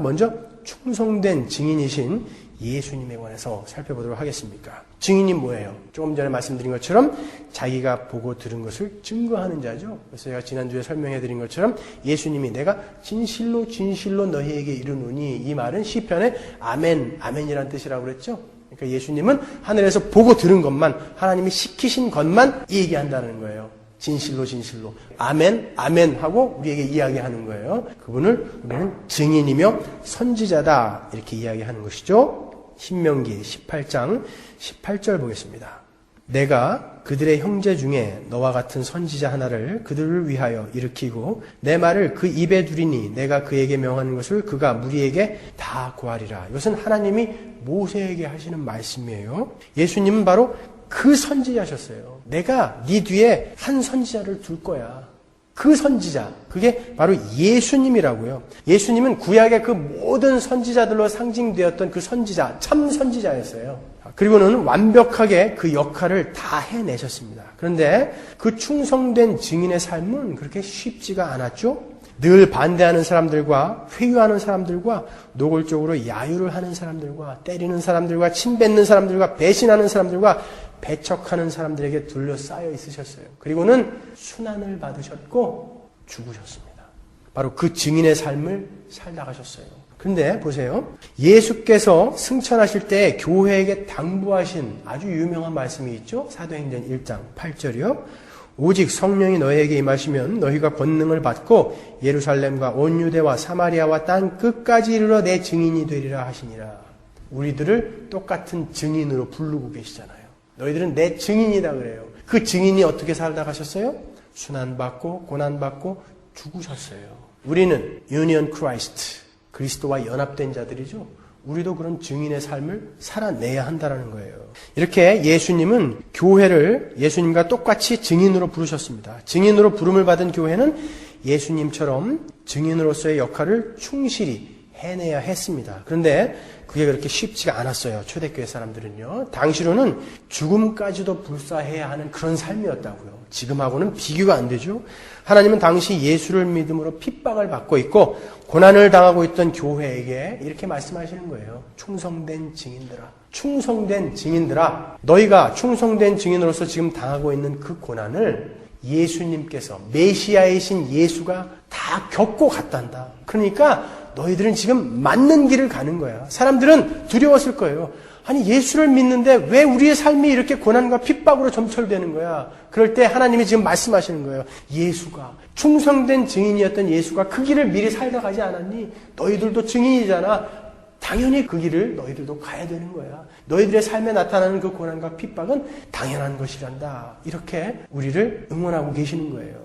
먼저 충성된 증인이신 예수님에 관해서 살펴보도록 하겠습니까? 증인이 뭐예요? 조금 전에 말씀드린 것처럼 자기가 보고 들은 것을 증거하는 자죠. 그래서 제가 지난주에 설명해 드린 것처럼 예수님이 내가 진실로 진실로 너희에게 이르노니 이 말은 시편에 아멘, 아멘이란 뜻이라고 그랬죠. 그러니까 예수님은 하늘에서 보고 들은 것만 하나님이 시키신 것만 얘기한다는 거예요. 진실로 진실로 아멘 아멘 하고 우리에게 이야기하는 거예요. 그분을 우리는 증인이며 선지자다 이렇게 이야기하는 것이죠. 신명기 18장 18절 보겠습니다. 내가 그들의 형제 중에 너와 같은 선지자 하나를 그들을 위하여 일으키고 내 말을 그 입에 두리니 내가 그에게 명하는 것을 그가 무리에게 다 고하리라. 이것은 하나님이 모세에게 하시는 말씀이에요. 예수님은 바로 그 선지자셨어요. 내가 네 뒤에 한 선지자를 둘 거야. 그 선지자, 그게 바로 예수님이라고요. 예수님은 구약의 그 모든 선지자들로 상징되었던 그 선지자, 참 선지자였어요. 그리고는 완벽하게 그 역할을 다 해내셨습니다. 그런데 그 충성된 증인의 삶은 그렇게 쉽지가 않았죠. 늘 반대하는 사람들과 회유하는 사람들과 노골적으로 야유를 하는 사람들과 때리는 사람들과 침뱉는 사람들과 배신하는 사람들과 배척하는 사람들에게 둘러싸여 있으셨어요. 그리고는 순환을 받으셨고 죽으셨습니다. 바로 그 증인의 삶을 살다 가셨어요. 그런데 보세요. 예수께서 승천하실 때 교회에게 당부하신 아주 유명한 말씀이 있죠. 사도행전 1장 8절이요. 오직 성령이 너희에게 임하시면 너희가 권능을 받고 예루살렘과 온 유대와 사마리아와 땅 끝까지 이르러 내 증인이 되리라 하시니라. 우리들을 똑같은 증인으로 부르고 계시잖아요. 너희들은 내 증인이다 그래요. 그 증인이 어떻게 살다 가셨어요? 순환받고 고난받고 죽으셨어요. 우리는 유니언 크라이스트 그리스도와 연합된 자들이죠. 우리도 그런 증인의 삶을 살아내야 한다는 거예요. 이렇게 예수님은 교회를 예수님과 똑같이 증인으로 부르셨습니다. 증인으로 부름을 받은 교회는 예수님처럼 증인으로서의 역할을 충실히 해내야 했습니다. 그런데 그게 그렇게 쉽지가 않았어요. 초대교회 사람들은요. 당시로는 죽음까지도 불사해야 하는 그런 삶이었다고요. 지금하고는 비교가 안 되죠. 하나님은 당시 예수를 믿음으로 핍박을 받고 있고 고난을 당하고 있던 교회에게 이렇게 말씀하시는 거예요. 충성된 증인들아. 충성된 증인들아. 너희가 충성된 증인으로서 지금 당하고 있는 그 고난을 예수님께서 메시아이신 예수가 다 겪고 갔단다. 그러니까 너희들은 지금 맞는 길을 가는 거야. 사람들은 두려웠을 거예요. 아니 예수를 믿는데 왜 우리의 삶이 이렇게 고난과 핍박으로 점철되는 거야? 그럴 때 하나님이 지금 말씀하시는 거예요. 예수가 충성된 증인이었던 예수가 그 길을 미리 살다 가지 않았니? 너희들도 증인이잖아. 당연히 그 길을 너희들도 가야 되는 거야. 너희들의 삶에 나타나는 그 고난과 핍박은 당연한 것이란다. 이렇게 우리를 응원하고 계시는 거예요.